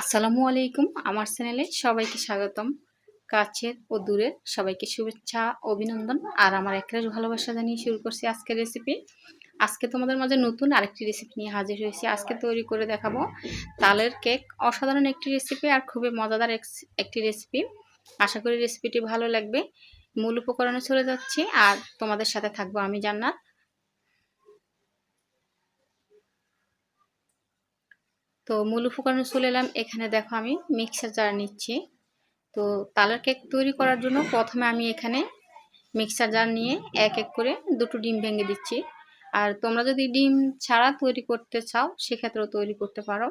আসসালামু আলাইকুম। আমার চ্যানেলে সবাইকে স্বাগতম। কাছের ও দূরের সবাইকে শুভেচ্ছা, অভিনন্দন। আর আমার একরাশ ভালোবাসা জানিয়ে শুরু করছি আজকের রেসিপি আজকে তোমাদের মাঝে নতুন আরেকটি রেসিপি নিয়ে হাজির হয়েছি। আজকে তৈরি করে দেখাবো তালের কেক অসাধারণ একটি রেসিপি আর খুবই মজাদার একটি রেসিপি আশা করি রেসিপিটি ভালো লাগবে। মূল উপকরণে চলে যাচ্ছি। আর তোমাদের সাথে থাকব আমি জান্নাত। তো মূল উপকরণে চলে এলাম। এখানে দেখো আমি মিক্সার জার নিচ্ছি। তো তালের কেক তৈরি করার জন্য প্রথমে আমি এখানে মিক্সার জার নিয়ে এক এক করে দুটো ডিম ভেঙে দিচ্ছি। আর তোমরা যদি ডিম ছাড়া তৈরি করতে চাও, সেক্ষেত্রেও তৈরি করতে পারো।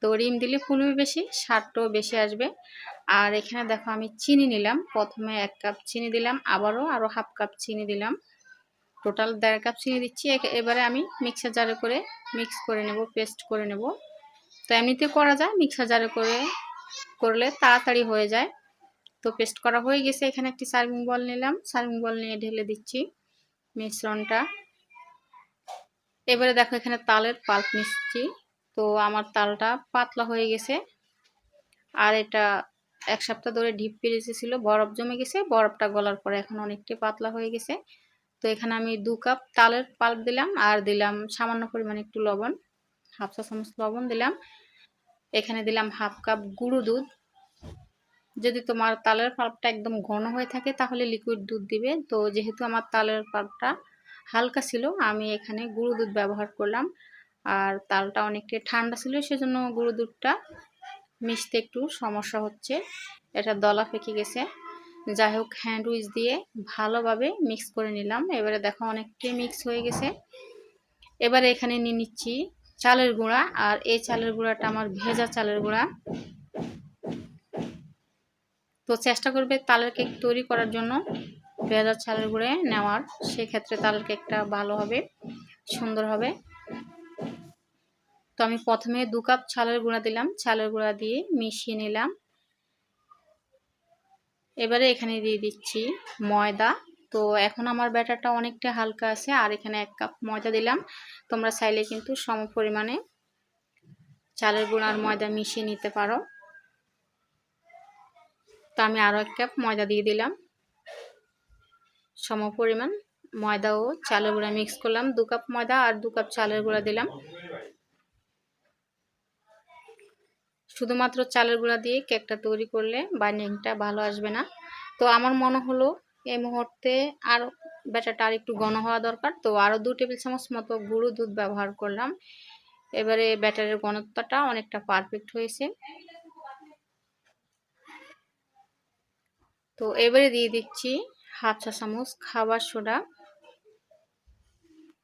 তো ডিম দিলে ফুলবে বেশি, স্বাদটাও বেশি আসবে। আর এখানে দেখো আমি চিনি নিলাম। প্রথমে এক কাপ চিনি দিলাম, আবারও আরও হাফ কাপ চিনি দিলাম। টোটাল দেড় কাপ চিনি দিচ্ছি। এবারে আমি মিক্সার জারে করে মিক্স করে নেব পেস্ট করে নেব। তো এমনিতে করা যায় মিক্সার জারে করে, করলে তাড়াতাড়ি হয়ে যায়। তো পেস্ট করা হয়ে গেছে, এখানে একটি সার্ভিং বল নিলাম। সার্ভিং বল নিয়ে ঢেলে দিচ্ছি মিশ্রণটা এবারে দেখো এখানে তালের পাল্প নিচ্ছি। তো আমার তালটা পাতলা হয়ে গেছে। আর এটা এক সপ্তাহ ধরে ঢিপ পেরে ছিল, বরফ জমে গেছে। বরফটা গলার পরে এখন অনেকটাই পাতলা হয়ে গেছে। তো এখানে আমি দু কাপ তালের পাল্প দিলাম, আর দিলাম সামান্য পরিমাণে একটু লবণ। হাফ চা চামচ লবণ দিলাম। এখানে দিলাম হাফ কাপ গুঁড়ো দুধ। যদি তোমার তালের পাল্পটা একদম ঘন হয়ে থাকে, তাহলে লিকুইড দুধ দিবে। তো যেহেতু আমার তালের পাল্পটা হালকা ছিল, আমি এখানে গুঁড়ো দুধ ব্যবহার করলাম। আর তালটা অনেকটা ঠান্ডা ছিল, সেজন্য গুঁড়ো দুধটা মিশতে একটু সমস্যা হচ্ছে। এটা দলা ফেঁকে গেছে। যাই হোক হ্যান্ড উইচ দিয়ে ভালোভাবে মিক্স করে নিলাম। এবারে দেখো অনেকটাই মিক্স হয়ে গেছে। এবারে এখানে নিয়ে নিচ্ছি চালের গুঁড়া, আর এই চালের গুঁড়াটা আমার ভেজা চালের গুঁড়া। তো চেষ্টা করবে তালের কেক তৈরি করার জন্য। ভেজা চালের গুঁড়ে নেওয়ার, সেক্ষেত্রে তালের কেকটা ভালো হবে, সুন্দর হবে। তো আমি প্রথমে দু কাপ চালের গুঁড়া দিলাম, চালের গুঁড়া দিয়ে মিশিয়ে নিলাম। এবারে এখানে দিয়ে দিচ্ছি ময়দা। তো এখন আমার ব্যাটারটা অনেকটা হালকা আছে, আর এখানে এক কাপ ময়দা দিলাম। তোমরা চাইলে কিন্তু সম পরিমাণে চালের গুঁড়ো আর ময়দা মিশিয়ে নিতে পারো। তো আমি আরও এক কাপ ময়দা দিয়ে দিলাম। সম পরিমাণ ময়দা ও চালের গুঁড়া মিক্স করলাম। দু কাপ ময়দা আর দু কাপ চালের গুঁড়া দিলাম। শুধুমাত্র চালের গুঁড়া দিয়ে কেকটা তৈরি করলে বাইন্ডিংটা ভালো আসবে না। তো আমার মনে হলো এই মুহূর্তে আর ব্যাটারটা আর একটু ঘন হওয়া দরকার। তো আরও দু টেবিল চামচ মতো গুঁড়ো দুধ ব্যবহার করলাম। এবারে ব্যাটারের ঘনত্বটা অনেকটা পারফেক্ট হয়েছে। তো এবারে দিয়ে দিচ্ছি হাফ চা চামচ খাবার সোডা।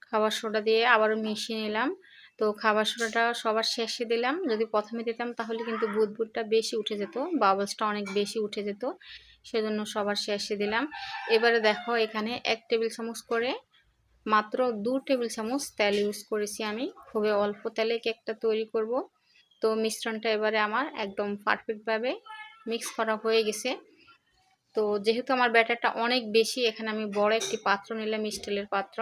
খাবার সোডা দিয়ে আবারও মিশিয়ে নিলাম। তো খাবার সোডাটা সবার শেষে দিলাম। যদি প্রথমে দিতাম তাহলে কিন্তু বুদবুদটা বেশি উঠে যেত, বাবলসটা অনেক বেশি উঠে যেত। সেজন্য সবার শেষে দিলাম। এবারে দেখো এখানে এক টেবিল চামচ করে মাত্র দু টেবিল চামচ তেল ইউজ করেছি আমি। খুবই অল্প তেলে কেকটা তৈরি করব। তো মিশ্রণটা এবারে আমার একদম পারফেক্টভাবে মিক্স করা হয়ে গেছে। তো যেহেতু আমার ব্যাটারটা অনেক বেশি, এখানে আমি বড় একটি পাত্র নিলাম, স্টিলের পাত্র।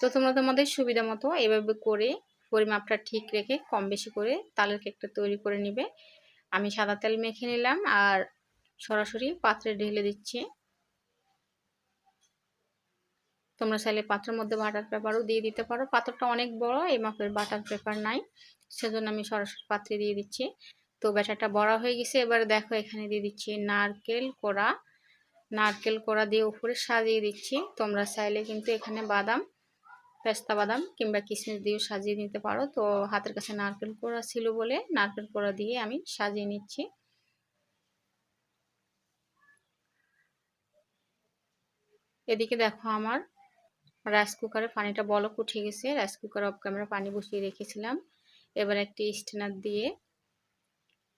তো তোমরা তোমাদের সুবিধা মতো এভাবে করে পরিমাপটা ঠিক রেখে কম বেশি করে তালের কেকটা তৈরি করে নিবে। আমি সাদা তেল মেখে নিলাম আর সরাসরি পাত্রে ঢেলে দিচ্ছি। তোমরা চাইলে পাত্রের মধ্যে বাটার পেপারও দিয়ে দিতে পারো। পাত্রটা অনেক বড়, এই মাপের বাটার পেপার নাই, সেজন্য আমি সরাসরি পাত্রে দিয়ে দিচ্ছি। তো ব্যাটারটা বড়া হয়ে গেছে, এবার দেখো এখানে দিয়ে দিচ্ছি নারকেল কোড়া। নারকেল কোড়া দিয়ে উপরে সাজিয়ে দিচ্ছি। তোমরা চাইলে কিন্তু এখানে বাদাম, পেস্তা বাদাম কিংবা কিশমিশ দিয়েও সাজিয়ে নিতে পারো। তো হাতের কাছে নারকেল কোড়া ছিল বলে নারকেল কোড়া দিয়ে আমি সাজিয়ে নিচ্ছি। এদিকে দেখো আমার রাইস কুকারে পানিটা বলক উঠে গেছে। রাইস কুকারে অফ ক্যামেরা পানি বসিয়ে রেখেছিলাম। এবার একটি স্টেনার দিয়ে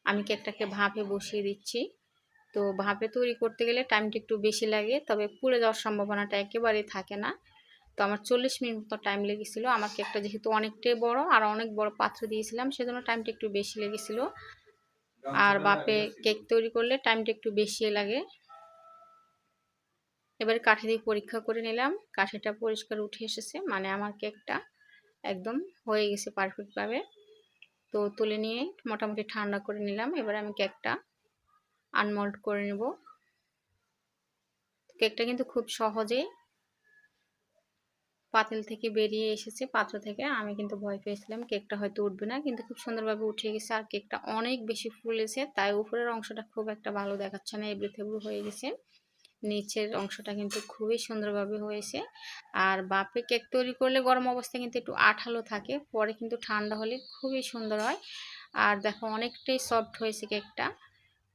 আমি কেকটাকে ভাপে বসিয়ে দিচ্ছি। তো ভাপে তৈরি করতে গেলে টাইমটা একটু বেশি লাগে, তবে পুড়ে যাওয়ার সম্ভাবনাটা একেবারেই থাকে না। তো আমার চল্লিশ মিনিট মতো টাইম লেগেছিলো। আমার কেকটা যেহেতু অনেকটাই বড় আর অনেক বড় পাত্র দিয়েছিলাম, সেজন্য টাইমটা একটু বেশি লেগেছিলো। আর বাপে কেক তৈরি করলে টাইমটা একটু বেশি লাগে। এবারে কাঠি দিয়ে পরীক্ষা করে নিলাম। কাঠিটা পরিষ্কার উঠে এসেছে। মানে আমার কেকটা একদম হয়ে গেছে পারফেক্টভাবে তো তুলে নিয়ে মোটামুটি ঠান্ডা করে নিলাম। এবার আমি কেকটা আনমল্ট করে নেব। কেকটা কিন্তু খুব সহজেই পাতিল থেকে বেরিয়ে এসেছে, পাত্র থেকে। আমি কিন্তু ভয় পেয়েছিলাম কেকটা হয়তো উঠবে না। কিন্তু খুব সুন্দরভাবে উঠে গেছে আর কেকটা অনেক বেশি ফুলেছে। তাই উপরের অংশটা খুব একটা ভালো দেখাচ্ছে না। এবড়ে থেবড়ে হয়ে গেছে। নিচের অংশটা কিন্তু খুবই সুন্দরভাবে হয়েছে। আর বাপে কেক তৈরি করলে গরম অবস্থায় কিন্তু একটু আঠালো থাকে, পরে কিন্তু ঠান্ডা হলে খুবই সুন্দর হয়। আর দেখো, অনেকটাই সফট হয়েছে কেকটা,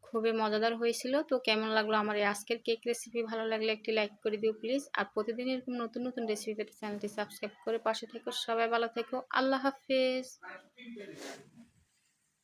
খুবই মজাদার হয়েছিল। তো কেমন লাগল আমার এই আজকের কেক রেসিপি ভালো লাগলে একটি লাইক করে দিও প্লিজ আর প্রতিদিন এরকম নতুন নতুন রেসিপি পেতে চ্যানেলটি সাবস্ক্রাইব করে পাশে থেকো। সবাই ভালো থেকো। আল্লাহ হাফেজ।